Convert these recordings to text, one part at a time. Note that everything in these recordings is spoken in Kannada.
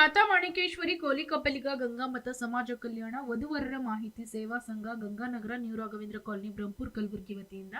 ಮಾತಾ ಮಾಣಿಕೇಶ್ವರಿ ಕೋಲಿ ಕಪ್ಪಲಿಗ ಗಂಗಾಮತ ಸಮಾಜ ಕಲ್ಯಾಣ, ವಧುವರರ ಮಾಹಿತಿ, ಸೇವಾ ಸಂಘ, ಗಂಗಾನಗರ ನ್ಯೂ ರಾಘವೇಂದ್ರ ಕಾಲನಿ, ಬ್ರಹ್ಮಪುರ್, ಕಲಬುರಗಿ ವತಿಯಿಂದ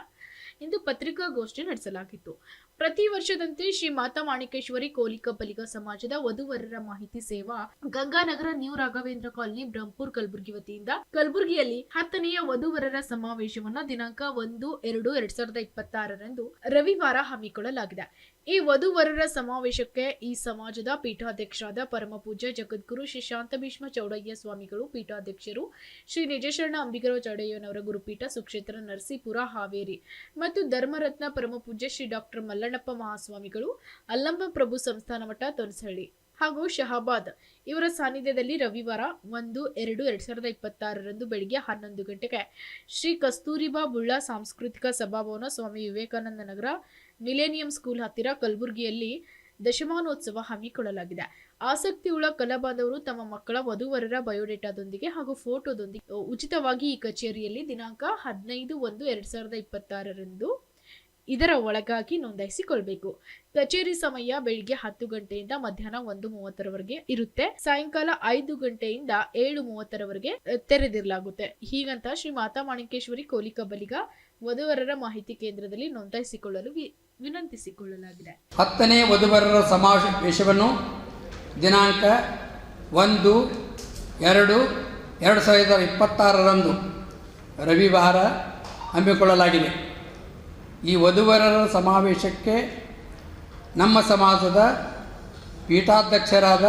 ಇಂದು ಪತ್ರಿಕಾಗೋಷ್ಠಿ ನಡೆಸಲಾಗಿತ್ತು. ಪ್ರತಿ ವರ್ಷದಂತೆ ಶ್ರೀ ಮಾತಾ ಮಾಣಿಕೇಶ್ವರಿ, ಕೋಲಿ ಕಪ್ಪಲಿಗ ಸಮಾಜದ ವಧುವರರ ಮಾಹಿತಿ, ಸೇವಾ, ಗಂಗಾನಗರ ನ್ಯೂ ರಾಘವೇಂದ್ರ ಕಾಲನಿ, ಬ್ರಹ್ಮಪುರ್, ಕಲಬುರಗಿ ವತಿಯಿಂದ ಕಲಬುರಗಿಯಲ್ಲಿ ಹತ್ತನೆಯ ವಧುವರರ ಸಮಾವೇಶವನ್ನು ದಿನಾಂಕ ಒಂದು, ಎರಡು, ಎರಡ್ ಸಾವಿರದ ಇಪ್ಪತ್ತಾರರಂದು ರವಿವಾರ ಹಮ್ಮಿಕೊಳ್ಳಲಾಗಿದೆ. ಈ ವಧುವರರ ಸಮಾವೇಶಕ್ಕೆ ಈ ಸಮಾಜದ ಪೀಠಾಧ್ಯಕ್ಷರಾದ ಪರಮ ಪೂಜ್ಯ ಜಗದ್ಗುರು ಶ್ರೀ ಶಾಂತಭೀಷ್ಮ ಚೌಡಯ್ಯ ಸ್ವಾಮಿಗಳು, ಪೀಠಾಧ್ಯಕ್ಷರು, ಶ್ರೀ ನಿಜಶರಣ ಅಂಬಿಗರ ಚೌಡಯ್ಯನವರ ಗುರುಪೀಠ, ಸುಕ್ಷೇತ್ರ ನರಸೀಪುರ, ಹಾವೇರಿ. ಮತ್ತು ಧರ್ಮರತ್ನ ಪರಮ ಪೂಜ್ಯ ಶ್ರೀ ಡಾಕ್ಟರ್ ಮಲ್ಲಣ್ಣಪ್ಪ ಮಹಾಸ್ವಾಮಿಗಳು, ಅಲ್ಲಂಬ ಪ್ರಭು ಸಂಸ್ಥಾನ ಮಠ ತೊನ್ಸಹಳ್ಳಿ ಹಾಗೂ ಶಹಾಬಾದ್. ಇವರ ಸಾನ್ನಿಧ್ಯದಲ್ಲಿ ರವಿವಾರ ಒಂದು, ಎರಡು, ಎರಡ್ ಸಾವಿರದ ಇಪ್ಪತ್ತಾರರಂದು ಬೆಳಿಗ್ಗೆ ಹನ್ನೊಂದು ಗಂಟೆಗೆ ಶ್ರೀ ಕಸ್ತೂರಿಬಾ ಬುಳ್ಳಾ ಸಾಂಸ್ಕೃತಿಕ ಸಭಾಭವನ ಸ್ವಾಮಿ ವಿವೇಕಾನಂದ ನಗರ ಮಿಲೇನಿಯಂ ಸ್ಕೂಲ್ ಹತ್ತಿರ ಕಲಬುರಗಿಯಲ್ಲಿ ದಶಮಾನೋತ್ಸವ ಹಮ್ಮಿಕೊಳ್ಳಲಾಗಿದೆ. ಆಸಕ್ತಿಯುಳ್ಳ ಕಲಾಬಾಂಧವರು ತಮ್ಮ ಮಕ್ಕಳ ವಧುವರರ ಬಯೋಡೇಟಾದೊಂದಿಗೆ ಹಾಗೂ ಫೋಟೋದೊಂದಿಗೆ ಉಚಿತವಾಗಿ ಈ ಕಚೇರಿಯಲ್ಲಿ ದಿನಾಂಕ ಹದಿನೈದು ಒಂದು ಎರಡ್ ಸಾವಿರದ ಇಪ್ಪತ್ತಾರರಂದು ಇದರ ಒಳಗಾಗಿ ನೋಂದಾಯಿಸಿಕೊಳ್ಬೇಕು. ಕಚೇರಿ ಸಮಯ ಬೆಳಿಗ್ಗೆ ಹತ್ತು ಗಂಟೆಯಿಂದ ಮಧ್ಯಾಹ್ನ ಒಂದು ಮೂವತ್ತರವರೆಗೆ ಇರುತ್ತೆ. ಸಾಯಂಕಾಲ ಐದು ಗಂಟೆಯಿಂದ ಏಳು ಮೂವತ್ತರವರೆಗೆ ತೆರೆದಿರಲಾಗುತ್ತೆ. ಹೀಗಂತ ಶ್ರೀ ಮಾತಾ ಮಾಣಿಕೇಶ್ವರಿ ಕೋಲಿ ಕಬ್ಬಲಿಗ ವಧುವರರ ಮಾಹಿತಿ ಕೇಂದ್ರದಲ್ಲಿ ನೋಂದಾಯಿಸಿಕೊಳ್ಳಲು ವಿನಂತಿಸಿಕೊಳ್ಳಲಾಗಿದೆ. ಹತ್ತನೇ ವಧುವರರ ಸಮಾವೇಶವನ್ನು ದಿನಾಂಕ ಒಂದು ಎರಡು ಎರಡು ಸಾವಿರದ ಇಪ್ಪತ್ತಾರರಂದು ರವಿವಾರ ಹಮ್ಮಿಕೊಳ್ಳಲಾಗಿದೆ. ಈ ವಧುವರರ ಸಮಾವೇಶಕ್ಕೆ ನಮ್ಮ ಸಮಾಜದ ಪೀಠಾಧ್ಯಕ್ಷರಾದ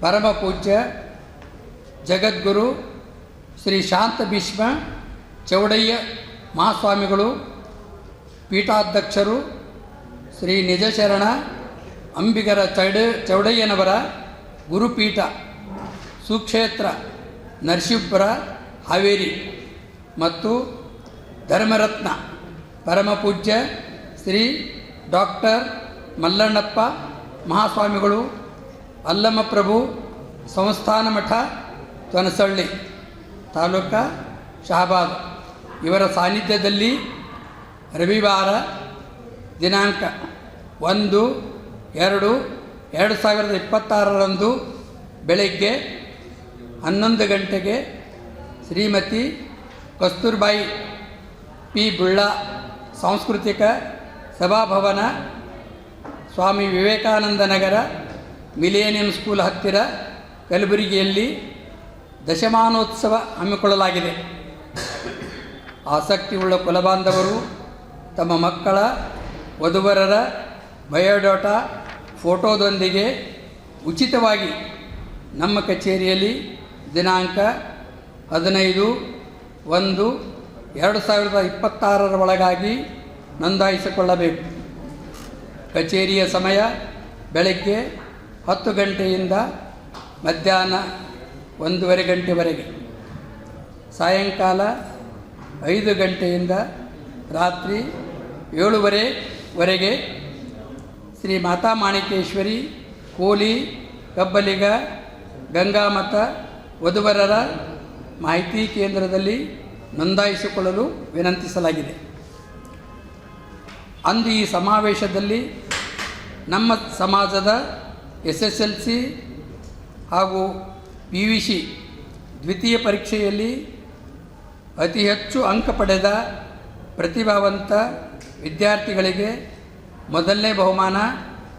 ಪರಮ ಪೂಜ್ಯ ಜಗದ್ಗುರು ಶ್ರೀ ಶಾಂತ ಭೀಷ್ಮ ಚೌಡಯ್ಯ ಮಹಾಸ್ವಾಮಿಗಳು, ಪೀಠಾಧ್ಯಕ್ಷರು ಶ್ರೀ ನಿಜಶರಣ ಅಂಬಿಗರ ಚೌಡ ಚೌಡಯ್ಯನವರ ಗುರುಪೀಠ, ಸುಕ್ಷೇತ್ರ ನರಸೀಪುರ ಹಾವೇರಿ ಮತ್ತು ಧರ್ಮರತ್ನ. ಪರಮಪೂಜ್ಯ ಶ್ರೀ ಡಾಕ್ಟರ್ ಮಲ್ಲಣ್ಣಪ್ಪ ಮಹಾಸ್ವಾಮಿಗಳು ಅಲ್ಲಮಪ್ರಭು ಸಂಸ್ಥಾನ ಮಠ, ತೊನಸಳ್ಳಿ ತಾಲೂಕ ಶಹಬಾದ್. ಇವರ ಸಾನ್ನಿಧ್ಯದಲ್ಲಿ ರವಿವಾರ ದಿನಾಂಕ ಒಂದು, ಎರಡು ಎರಡು ಸಾವಿರದ ಇಪ್ಪತ್ತಾರರಂದು ಬೆಳಗ್ಗೆ ಹನ್ನೊಂದು ಗಂಟೆಗೆ ಶ್ರೀಮತಿ ಕಸ್ತೂರ್ಬಾಯಿ ಪಿ. ಬುಳ್ಳ ಸಾಂಸ್ಕೃತಿಕ ಸಭಾಭವನ ಸ್ವಾಮಿ ವಿವೇಕಾನಂದ ನಗರ, ಮಿಲೇನಿಯಂ ಸ್ಕೂಲ್ ಹತ್ತಿರ ಕಲಬುರಗಿಯಲ್ಲಿ ದಶಮಾನೋತ್ಸವ ಹಮ್ಮಿಕೊಳ್ಳಲಾಗಿದೆ. ಆಸಕ್ತಿಯುಳ್ಳ ಕುಲಬಾಂಧವರು ತಮ್ಮ ಮಕ್ಕಳ, ವಧುವರರ ಬಯೋಡಾಟಾ ಫೋಟೋದೊಂದಿಗೆ ಉಚಿತವಾಗಿ ನಮ್ಮ ಕಚೇರಿಯಲ್ಲಿ ದಿನಾಂಕ ಹದಿನೈದು ಒಂದು ಎರಡು ಸಾವಿರದ ಇಪ್ಪತ್ತಾರರ ಒಳಗಾಗಿ ನೋಂದಾಯಿಸಿಕೊಳ್ಳಬೇಕು. ಕಚೇರಿಯ ಸಮಯ ಬೆಳಗ್ಗೆ ಹತ್ತು ಗಂಟೆಯಿಂದ ಮಧ್ಯಾಹ್ನ ಒಂದೂವರೆ ಗಂಟೆವರೆಗೆ. ಸಾಯಂಕಾಲ ಐದು ಗಂಟೆಯಿಂದ ರಾತ್ರಿ ಏಳುವರೆವರೆಗೆ ಶ್ರೀ ಮಾತಾ ಮಾಣಿಕೇಶ್ವರಿ, ಕೋಲಿ, ಕಬ್ಬಲಿಗ, ಗಂಗಾಮತ, ವಧುವರರ ಮಾಹಿತಿ ಕೇಂದ್ರದಲ್ಲಿ ನೋಂದಾಯಿಸಿಕೊಳ್ಳಲು ವಿನಂತಿಸಲಾಗಿದೆ. ಅಂದು ಈ ಸಮಾವೇಶದಲ್ಲಿ ನಮ್ಮ ಸಮಾಜದ ಎಸ್ ಎಸ್ ಎಲ್ ಸಿ ಹಾಗೂ ಪಿ ವಿ ಸಿ ದ್ವಿತೀಯ ಪರೀಕ್ಷೆಯಲ್ಲಿ ಅತಿ ಹೆಚ್ಚು ಅಂಕ ಪಡೆದ ಪ್ರತಿಭಾವಂತ ವಿದ್ಯಾರ್ಥಿಗಳಿಗೆ ಮೊದಲನೇ ಬಹುಮಾನ,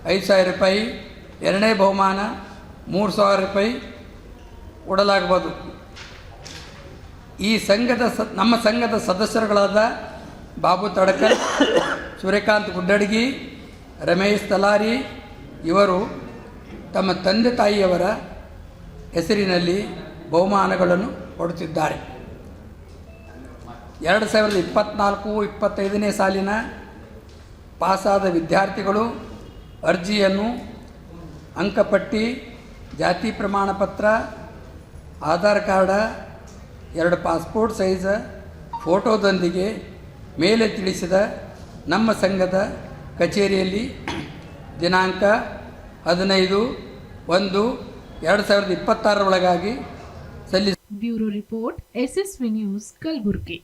ಐದು ಸಾವಿರ ರೂಪಾಯಿ, ಎರಡನೇ ಬಹುಮಾನ, ಮೂರು ಸಾವಿರ ರೂಪಾಯಿ ಕೊಡಲಾಗ್ಬೋದು ಈ ಸಂಘದ ಸ, ನಮ್ಮ ಸಂಘದ ಸದಸ್ಯರುಗಳಾದ ಬಾಬು ತಡಕರ್, ಸೂರ್ಯಕಾಂತ್ ಗುಡ್ಡಡಗಿ, ರಮೇಶ್ ತಲಾರಿ ಇವರು ತಮ್ಮ ತಂದೆ ತಾಯಿಯವರ ಹೆಸರಿನಲ್ಲಿ ಬಹುಮಾನಗಳನ್ನು ಕೊಡುತ್ತಿದ್ದಾರೆ. ಎರಡು ಸಾವಿರದ ಇಪ್ಪತ್ತ್ನಾಲ್ಕು ಇಪ್ಪತ್ತೈದನೇ ಸಾಲಿನ ಪಾಸಾದ ವಿದ್ಯಾರ್ಥಿಗಳು ಅರ್ಜಿಯನ್ನು ಅಂಕಪಟ್ಟಿ, ಜಾತಿ ಪ್ರಮಾಣಪತ್ರ, ಆಧಾರ್ ಕಾರ್ಡ ಎರಡು ಪಾಸ್ಪೋರ್ಟ್ ಸೈಜ್, ಫೋಟೋದೊಂದಿಗೆ ಮೇಲೆ ತಿಳಿಸಿದ ನಮ್ಮ ಸಂಘದ ಕಚೇರಿಯಲ್ಲಿ ದಿನಾಂಕ ಹದಿನೈದು ಒಂದು ಎರಡು ಸಾವಿರದ ಇಪ್ಪತ್ತಾರರೊಳಗಾಗಿ ಸಲ್ಲಿಸ bureau report V news, Kalaburagi.